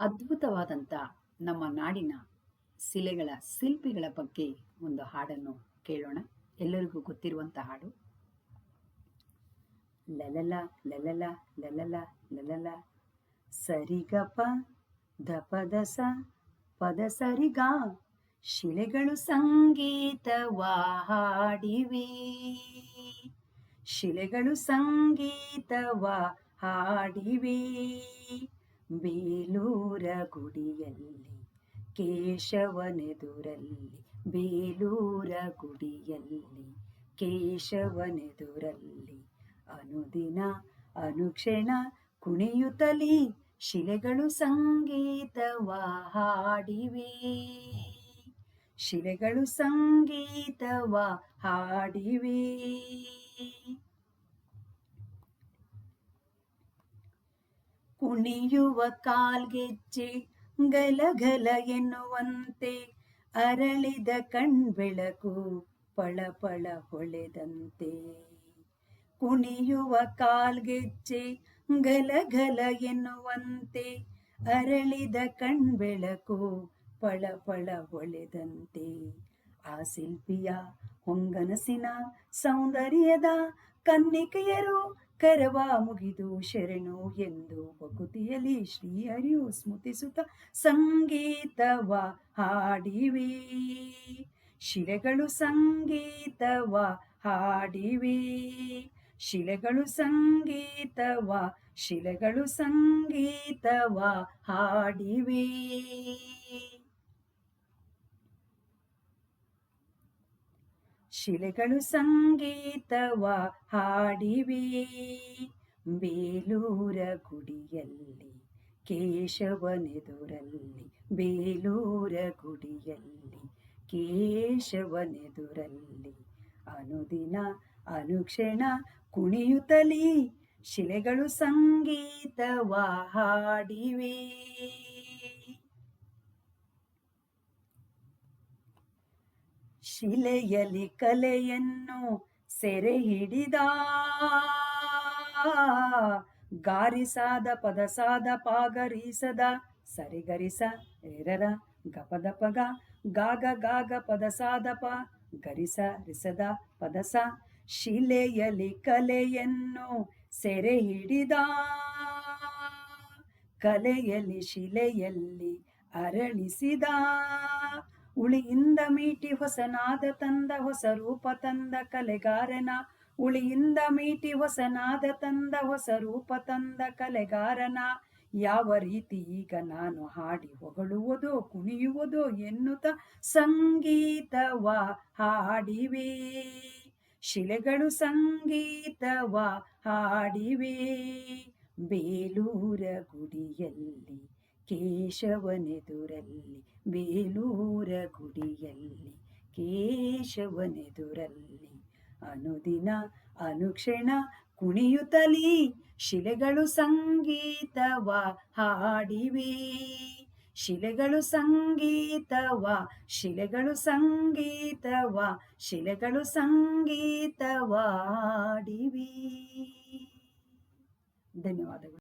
ಅದ್ಭುತವಾದಂಥ ನಮ್ಮ ನಾಡಿನ ಶಿಲೆಗಳ, ಶಿಲ್ಪಿಗಳ ಬಗ್ಗೆ ಒಂದು ಹಾಡನ್ನು ಕೇಳೋಣ. ಎಲ್ಲರಿಗೂ ಗೊತ್ತಿರುವಂಥ ಹಾಡು. ಲಲಲ ಲಲಲ ಲಲಲ ಲಲಲ. ಸರಿಗಪ ದಪದಸ ಪದ ಸರಿಗ. ಶಿಲೆಗಳು ಸಂಗೀತವಾಡಿವೆ. ಶಿಲೆಗಳು ಸಂಗೀತವ ಹಾಡಿವೆ ಬೇಲೂರ ಗುಡಿಯಲ್ಲಿ, ಕೇಶವನೆದುರಲ್ಲಿ, ಬೇಲೂರ ಗುಡಿಯಲ್ಲಿ, ಕೇಶವನೆದುರಲ್ಲಿ, ಅನುದಿನ ಅನುಕ್ಷಣ ಕುಣಿಯುತ್ತಲಿ ಶಿಲೆಗಳು ಸಂಗೀತವ ಹಾಡಿವೆ ಶಿಲೆಗಳು ಸಂಗೀತವ ಹಾಡಿವೆ ಕುಣಿಯುವ ಕಾಲ್ಗೆಜ್ಜೆ ಗಲಗಲ ಎನ್ನುವಂತೆ ಅರಳಿದ ಕಣ್ಬೆಳಕು ಪಳಪಳ ಹೊಳೆದಂತೆ. ಕುಣಿಯುವ ಕಾಲ್ಗೆಜ್ಜೆ ಗಲಗಲ ಎನ್ನುವಂತೆ ಅರಳಿದ ಕಣ್ಬೆಳಕು ಪಳಪಳ ಹೊಳೆದಂತೆ. ಆ ಶಿಲ್ಪಿಯ ಹೊಂಗನಸಿನ ಸೌಂದರ್ಯದ ಕನ್ನಿಕೆಯರು ಕರವ ಮುಗಿದು ಶರಣು ಎಂದು ಬಕುತಿಯಲ್ಲಿ ಶ್ರೀಹರಿಯು ಸ್ಮೃತಿಸುತ್ತ ಸಂಗೀತವ ಹಾಡಿವೆ. ಶಿಲೆಗಳು ಸಂಗೀತವ ಹಾಡಿವೆ. ಶಿಲೆಗಳು ಸಂಗೀತವ ಶಿಲೆಗಳು ಸಂಗೀತವ ಹಾಡಿವೆ. ಶಿಲೆಗಳು ಸಂಗೀತವ ಹಾಡಿವೆ. ಬೇಲೂರ ಗುಡಿಯಲ್ಲಿ, ಕೇಶವನೆದುರಲ್ಲಿ, ಬೇಲೂರ ಗುಡಿಯಲ್ಲಿ, ಕೇಶವನೆದುರಲ್ಲಿ, ಅನುದಿನ ಅನುಕ್ಷಣ ಕುಣಿಯುತ್ತಲೀ ಶಿಲೆಗಳು ಸಂಗೀತವ ಹಾಡಿವೆ. ಶಿಲೆಯಲಿ ಕಲೆಯನ್ನು ಸೆರೆ ಹಿಡಿದ ಗಾರಿಸಾದ, ಪದಸಾದ, ಪಾಗರಿಸದ, ಸರಿಗರಿಸ, ಎರರ, ಗಪದ ಪಗ, ಗಾಗ ಗಾಗ, ಪದಸಾದ, ಪ, ಗರಿಸ, ರಿಸದ, ಪದಸ ಶಿಲೆಯಲಿ ಕಲೆಯನ್ನು ಸೆರೆ ಹಿಡಿದ ಕಲೆಯಲ್ಲಿ, ಶಿಲೆಯಲ್ಲಿ ಅರಳಿಸಿದ. ಉಳಿಯಿಂದ ಮೀಟಿ ಹೊಸನಾದ ತಂದ ಹೊಸ ರೂಪ ತಂದ ಕಲೆಗಾರನ. ಉಳಿಯಿಂದ ಮೀಟಿ ಹೊಸನಾದ ತಂದ ಹೊಸ ರೂಪ ತಂದ ಕಲೆಗಾರನ. ಯಾವ ರೀತಿ ಈಗ ನಾನು ಹಾಡಿ ಹೊಗಳುವುದೋ, ಕುಣಿಯುವುದೋ ಎನ್ನುತ್ತ ಸಂಗೀತವ ಹಾಡಿವೆ. ಶಿಲೆಗಳು ಸಂಗೀತವ ಹಾಡಿವೆ. ಬೇಲೂರ ಗುಡಿಯಲ್ಲಿ ಕೇಶವನೆದುರಲ್ಲಿ, ಬೇಲೂರ ಗುಡಿಯಲ್ಲಿ. ಕೇಶವನೆದುರಲ್ಲಿ, ಅನುದಿನ, ಅನುಕ್ಷಣ ಕುಣಿಯುತ್ತಲಿ ಶಿಲೆಗಳು ಸಂಗೀತವ ಹಾಡಿವೆ. ಶಿಲೆಗಳು ಸಂಗೀತವ ಶಿಲೆಗಳು ಸಂಗೀತವ, ಶಿಲೆಗಳು ಸಂಗೀತವಾಡಿವಿ ಧನ್ಯವಾದಗಳು.